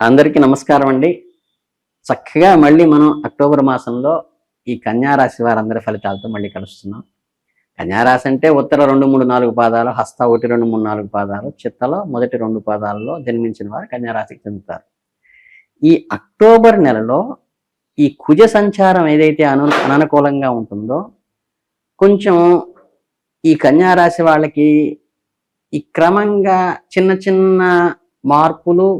అందరికీ నమస్కారం అండి. చక్కగా మళ్ళీ మనం అక్టోబర్ మాసంలో ఈ కన్యారాశి వారందరి ఫలితాలతో మళ్ళీ కలుస్తున్నాం. కన్యారాశి అంటే ఉత్తర రెండు మూడు నాలుగు పాదాలు హస్త ఒకటి రెండు మూడు నాలుగు పాదాలు చిత్తలో మొదటి రెండు పాదాలలో జన్మించిన వారు కన్యారాశికి చెందుతారు. ఈ అక్టోబర్ నెలలో ఈ కుజ సంచారం ఏదైతే అను అననుకూలంగా ఉంటుందో కొంచెం ఈ కన్యారాశి వాళ్ళకి ఈ క్రమంగా చిన్న చిన్న మార్పులు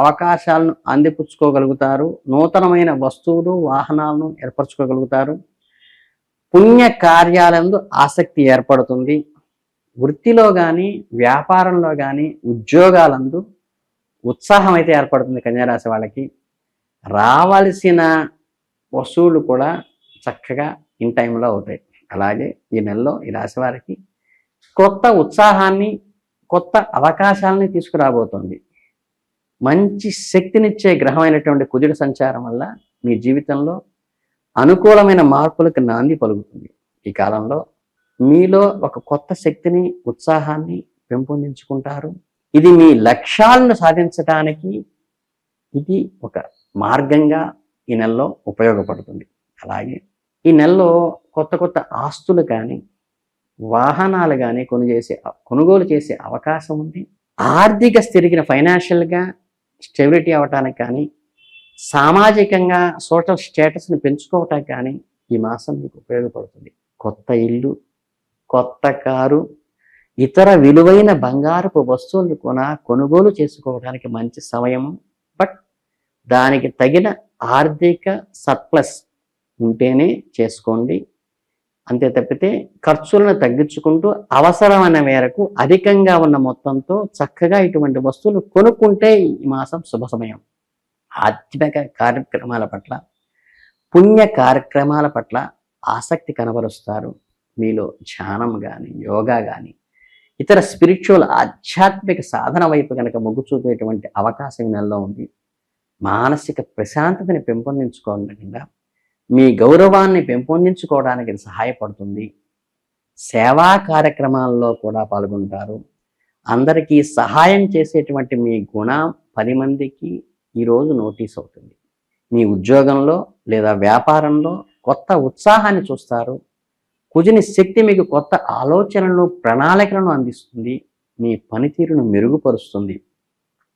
అవకాశాలను అందిపుచ్చుకోగలుగుతారు. నూతనమైన వస్తువులు వాహనాలను ఏర్పరచుకోగలుగుతారు. పుణ్య కార్యాలందు ఆసక్తి ఏర్పడుతుంది. వృత్తిలో కానీ వ్యాపారంలో కానీ ఉద్యోగాలందు ఉత్సాహం అయితే ఏర్పడుతుంది కన్యారాశి వాళ్ళకి. రావాల్సిన వస్తువులు కూడా చక్కగా ఇన్ టైంలో అవుతాయి. అలాగే ఈ నెలలో ఈ రాశి వారికి కొత్త ఉత్సాహాన్ని కొత్త అవకాశాలని తీసుకురాబోతోంది. మంచి శక్తినిచ్చే గ్రహం అయినటువంటి సంచారం వల్ల మీ జీవితంలో అనుకూలమైన మార్పులకు నాంది పలుకుతుంది. ఈ కాలంలో మీలో ఒక కొత్త శక్తిని ఉత్సాహాన్ని పెంపొందించుకుంటారు. ఇది మీ లక్ష్యాలను సాధించడానికి ఇది ఒక మార్గంగా ఈ నెలలో ఉపయోగపడుతుంది. అలాగే ఈ నెలలో కొత్త కొత్త ఆస్తులు కానీ వాహనాలు కానీ కొను చేసే కొనుగోలు చేసే అవకాశం ఉంది. ఆర్థిక స్థితికిన ఫైనాన్షియల్గా స్టెబిలిటీ అవ్వటానికి కానీ సామాజికంగా సోషల్ స్టేటస్ని పెంచుకోవటానికి కానీ ఈ మాసం మీకు ఉపయోగపడుతుంది. కొత్త ఇల్లు కొత్త కారు ఇతర విలువైన బంగారపు వస్తువులు కూడా కొనుగోలు చేసుకోవడానికి మంచి సమయం. బట్ దానికి తగిన ఆర్థిక సర్ప్లస్ ఉంటేనే చేసుకోండి. అంతే తప్పితే ఖర్చులను తగ్గించుకుంటూ అవసరమైన మేరకు అధికంగా ఉన్న మొత్తంతో చక్కగా ఇటువంటి వస్తువులు కొనుక్కుంటే ఈ మాసం శుభ సమయం. ఆధ్యాత్మిక కార్యక్రమాల పట్ల పుణ్య కార్యక్రమాల పట్ల ఆసక్తి కనబరుస్తారు. మీలో ధ్యానం కానీ యోగా కానీ ఇతర స్పిరిచువల్ ఆధ్యాత్మిక సాధన వైపు కనుక మొగ్గు చూపేటువంటి అవకాశం నెలలో ఉంది. మానసిక ప్రశాంతతని పెంపొందించుకోకుండా మీ గౌరవాన్ని పెంపొందించుకోవడానికి ఇది సహాయపడుతుంది. సేవా కార్యక్రమాల్లో కూడా పాల్గొంటారు. అందరికీ సహాయం చేసేటువంటి మీ గుణం పది మందికి ఈరోజు నోటీస్ అవుతుంది. మీ ఉద్యోగంలో లేదా వ్యాపారంలో కొత్త ఉత్సాహాన్ని చూస్తారు. కుజుని శక్తి మీకు కొత్త ఆలోచనలను ప్రణాళికలను అందిస్తుంది. మీ పనితీరును మెరుగుపరుస్తుంది.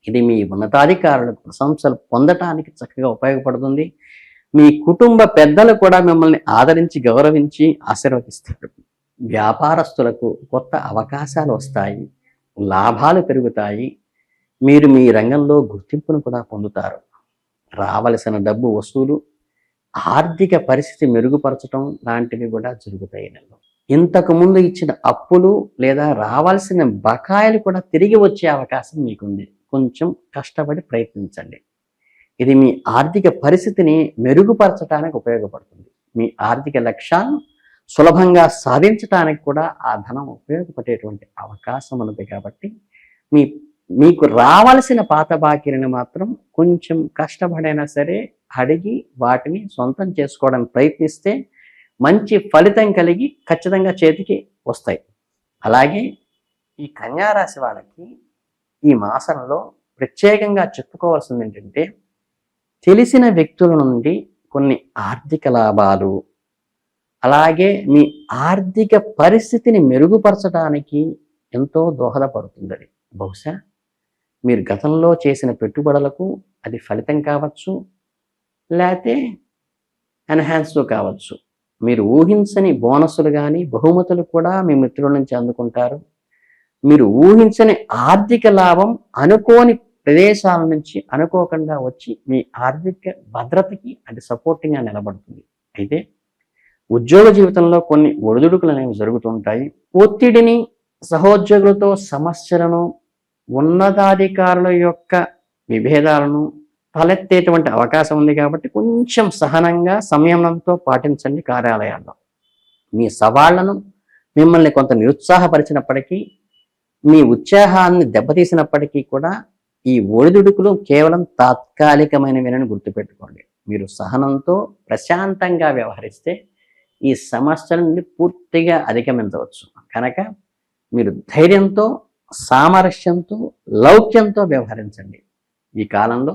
ఇది మీ ఉన్నతాధికారులకు ప్రశంసలు పొందటానికి చక్కగా ఉపయోగపడుతుంది. మీ కుటుంబ పెద్దలు కూడా మిమ్మల్ని ఆదరించి గౌరవించి ఆశీర్వదిస్తారు. వ్యాపారస్తులకు కొత్త అవకాశాలు వస్తాయి లాభాలు పెరుగుతాయి. మీరు మీ రంగంలో గుర్తింపును కూడా పొందుతారు. రావలసిన డబ్బు వసూలు ఆర్థిక పరిస్థితి మెరుగుపరచడం లాంటివి కూడా జరుగుతాయి నెలలో. ఇంతకు ముందు ఇచ్చిన అప్పులు లేదా రావాల్సిన బకాయిలు కూడా తిరిగి వచ్చే అవకాశం మీకుంది. కొంచెం కష్టపడి ప్రయత్నించండి. ఇది మీ ఆర్థిక పరిస్థితిని మెరుగుపరచడానికి ఉపయోగపడుతుంది. మీ ఆర్థిక లక్ష్యాలను సులభంగా సాధించడానికి కూడా ఆ ధనం ఉపయోగపడేటువంటి అవకాశం ఉన్నది కాబట్టి మీ మీకు రావాల్సిన పాత బాకీలను మాత్రం కొంచెం కష్టపడైనా సరే అడిగి వాటిని సొంతం చేసుకోవడానికి ప్రయత్నిస్తే మంచి ఫలితం కలిగి ఖచ్చితంగా చేతికి వస్తాయి. అలాగే ఈ కన్యారాశి వాళ్ళకి ఈ మాసంలో ప్రత్యేకంగా చెప్పుకోవాల్సింది ఏంటంటే తెలిసిన వ్యక్తుల నుండి కొన్ని ఆర్థిక లాభాలు అలాగే మీ ఆర్థిక పరిస్థితిని మెరుగుపరచడానికి ఎంతో దోహదపడుతుంది బహుశా మీరు గతంలో చేసిన పెట్టుబడులకు అది ఫలితం కావచ్చు లేకపోతే ఎన్హాన్స్డ్ కావచ్చు. మీరు ఊహించని బోనస్సులు కానీ బహుమతులు కూడా మీ మిత్రుల నుంచి అందుకుంటారు. మీరు ఊహించని ఆర్థిక లాభం అనుకోని ప్రదేశాల నుంచి అనుకోకుండా వచ్చి మీ ఆర్థిక భద్రతకి అది సపోర్టింగ్గా నిలబడుతుంది. అయితే ఉద్యోగ జీవితంలో కొన్ని ఒడిదుడుకులు అనేవి జరుగుతుంటాయి. ఒత్తిడిని సహోద్యోగులతో సమస్యలను ఉన్నతాధికారుల యొక్క విభేదాలను తలెత్తేటువంటి అవకాశం ఉంది కాబట్టి కొంచెం సహనంగా సంయమనంతో పాటించండి కార్యాలయాల్లో. మీ సవాళ్ళను మిమ్మల్ని కొంత నిరుత్సాహపరిచినప్పటికీ మీ ఉత్సాహాన్ని దెబ్బతీసినప్పటికీ కూడా ఈ ఒడిదుడుకులు కేవలం తాత్కాలికమైనవేనని గుర్తుపెట్టుకోండి. మీరు సహనంతో ప్రశాంతంగా వ్యవహరిస్తే ఈ సమస్యల నుండి పూర్తిగా అధిగమించవచ్చు. కనుక మీరు ధైర్యంతో సామరస్యంతో లౌక్యంతో వ్యవహరించండి. ఈ కాలంలో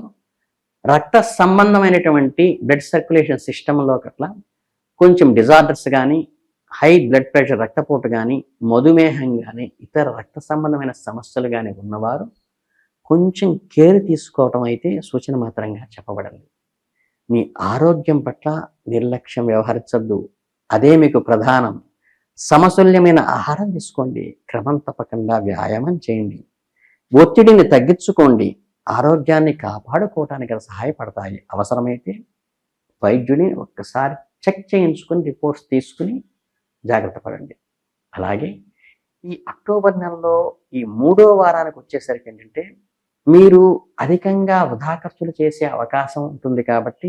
రక్త సంబంధమైనటువంటి బ్లడ్ సర్క్యులేషన్ సిస్టంలో కట్లా కొంచెం డిజార్డర్స్ కానీ హై బ్లడ్ ప్రెషర్ రక్తపోటు కానీ మధుమేహం కానీ ఇతర రక్త సంబంధమైన సమస్యలు కానీ ఉన్నవారు కొంచెం కేర్ తీసుకోవటం అయితే సూచన మాత్రంగా చెప్పబడింది. మీ ఆరోగ్యం పట్ల నిర్లక్ష్యం వ్యవహరించద్దు. అదే మీకు ప్రధానం. సమతుల్యమైన ఆహారం తీసుకోండి. క్రమం తప్పకుండా వ్యాయామం చేయండి. ఒత్తిడిని తగ్గించుకోండి. ఆరోగ్యాన్ని కాపాడుకోవటానికి సహాయపడతాయి. అవసరమైతే వైద్యుని ఒక్కసారి చెక్ చేయించుకుని రిపోర్ట్స్ తీసుకుని జాగ్రత్త పడండి. అలాగే ఈ అక్టోబర్ నెలలో ఈ మూడో వారానికి వచ్చేసరికి ఏంటంటే మీరు అధికంగా వృధా ఖర్చులు చేసే అవకాశం ఉంటుంది కాబట్టి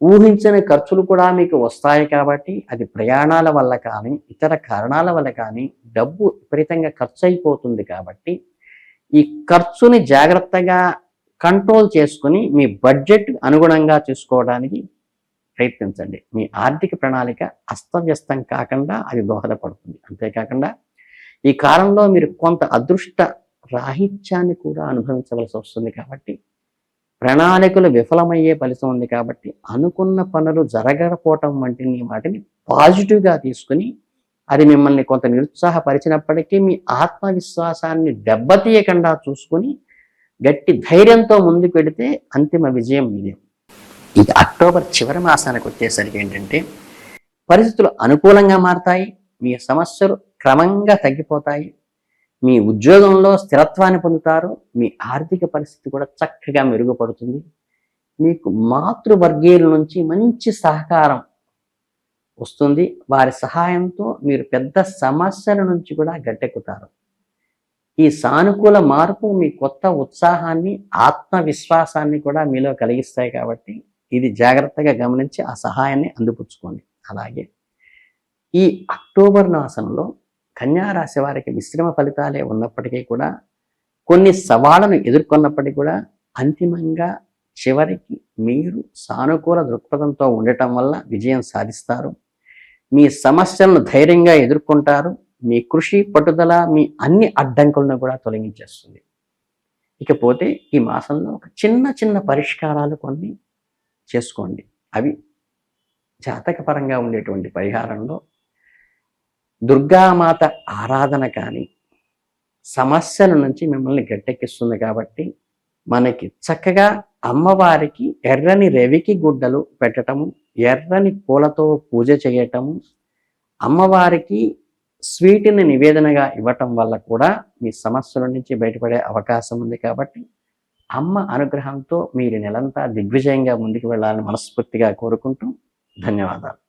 ఊహించని ఖర్చులు కూడా మీకు వస్తాయి కాబట్టి అది ప్రయాణాల వల్ల కానీ ఇతర కారణాల వల్ల కానీ డబ్బు విపరీతంగా ఖర్చు అయిపోతుంది కాబట్టి ఈ ఖర్చుని జాగ్రత్తగా కంట్రోల్ చేసుకుని మీ బడ్జెట్ అనుగుణంగా చూసుకోవడానికి ప్రయత్నించండి. మీ ఆర్థిక ప్రణాళిక అస్తవ్యస్తం కాకుండా అది దోహదపడుతుంది. అంతేకాకుండా ఈ కాలంలో మీరు కొంత అదృష్ట రాహిత్యాన్ని కూడా అనుభవించవలసి వస్తుంది కాబట్టి ప్రణాళికలు విఫలమయ్యే ఫలితం ఉంది కాబట్టి అనుకున్న పనులు జరగకపోవటం వంటి వాటిని పాజిటివ్గా తీసుకుని అది మిమ్మల్ని కొంత నిరుత్సాహపరిచినప్పటికీ మీ ఆత్మవిశ్వాసాన్ని దెబ్బతీయకుండా చూసుకుని గట్టి ధైర్యంతో ముందుకు వెడితే అంతిమ విజయం మీదే. ఈ అక్టోబర్ చివరి మాసానికి వచ్చేసరికి ఏంటంటే పరిస్థితులు అనుకూలంగా మారతాయి మీ సమస్యలు క్రమంగా తగ్గిపోతాయి మీ ఉద్యోగంలో స్థిరత్వాన్ని పొందుతారు మీ ఆర్థిక పరిస్థితి కూడా చక్కగా మెరుగుపడుతుంది. మీకు మాతృవర్గీయుల నుంచి మంచి సహకారం వస్తుంది. వారి సహాయంతో మీరు పెద్ద సమస్యల నుంచి కూడా గట్టెక్కుతారు. ఈ సానుకూల మార్పు మీ కొత్త ఉత్సాహాన్ని ఆత్మవిశ్వాసాన్ని కూడా మీలో కలిగిస్తాయి కాబట్టి ఇది జాగ్రత్తగా గమనించి ఆ సహాయాన్ని అందిపుచ్చుకోండి. అలాగే ఈ అక్టోబర్ మాసంలో కన్యారాశి వారికి మిశ్రమ ఫలితాలే ఉన్నప్పటికీ కూడా కొన్ని సవాళ్ళను ఎదుర్కొన్నప్పటికీ కూడా అంతిమంగా చివరికి మీరు సానుకూల దృక్పథంతో ఉండటం వల్ల విజయం సాధిస్తారు. మీ సమస్యలను ధైర్యంగా ఎదుర్కొంటారు. మీ కృషి పట్టుదల మీ అన్ని అడ్డంకులను కూడా తొలగించేస్తుంది. ఇకపోతే ఈ మాసంలో ఒక చిన్న చిన్న పరిష్కారాలు కొన్ని చేసుకోండి. అవి జాతకపరంగా ఉండేటువంటి పరిహారంలో దుర్గామాత ఆరాధన కానీ సమస్యల నుంచి మిమ్మల్ని గట్టెక్కిస్తుంది కాబట్టి మనకి చక్కగా అమ్మవారికి ఎర్రని రవికి గుడ్డలు పెట్టటము ఎర్రని పూలతో పూజ చేయటము అమ్మవారికి స్వీట్ని నివేదనగా ఇవ్వటం వల్ల కూడా మీ సమస్యల నుంచి బయటపడే అవకాశం ఉంది కాబట్టి అమ్మ అనుగ్రహంతో మీరు నెలంతా దిగ్విజయంగా ముందుకు వెళ్ళాలని మనస్ఫూర్తిగా కోరుకుంటూ ధన్యవాదాలు.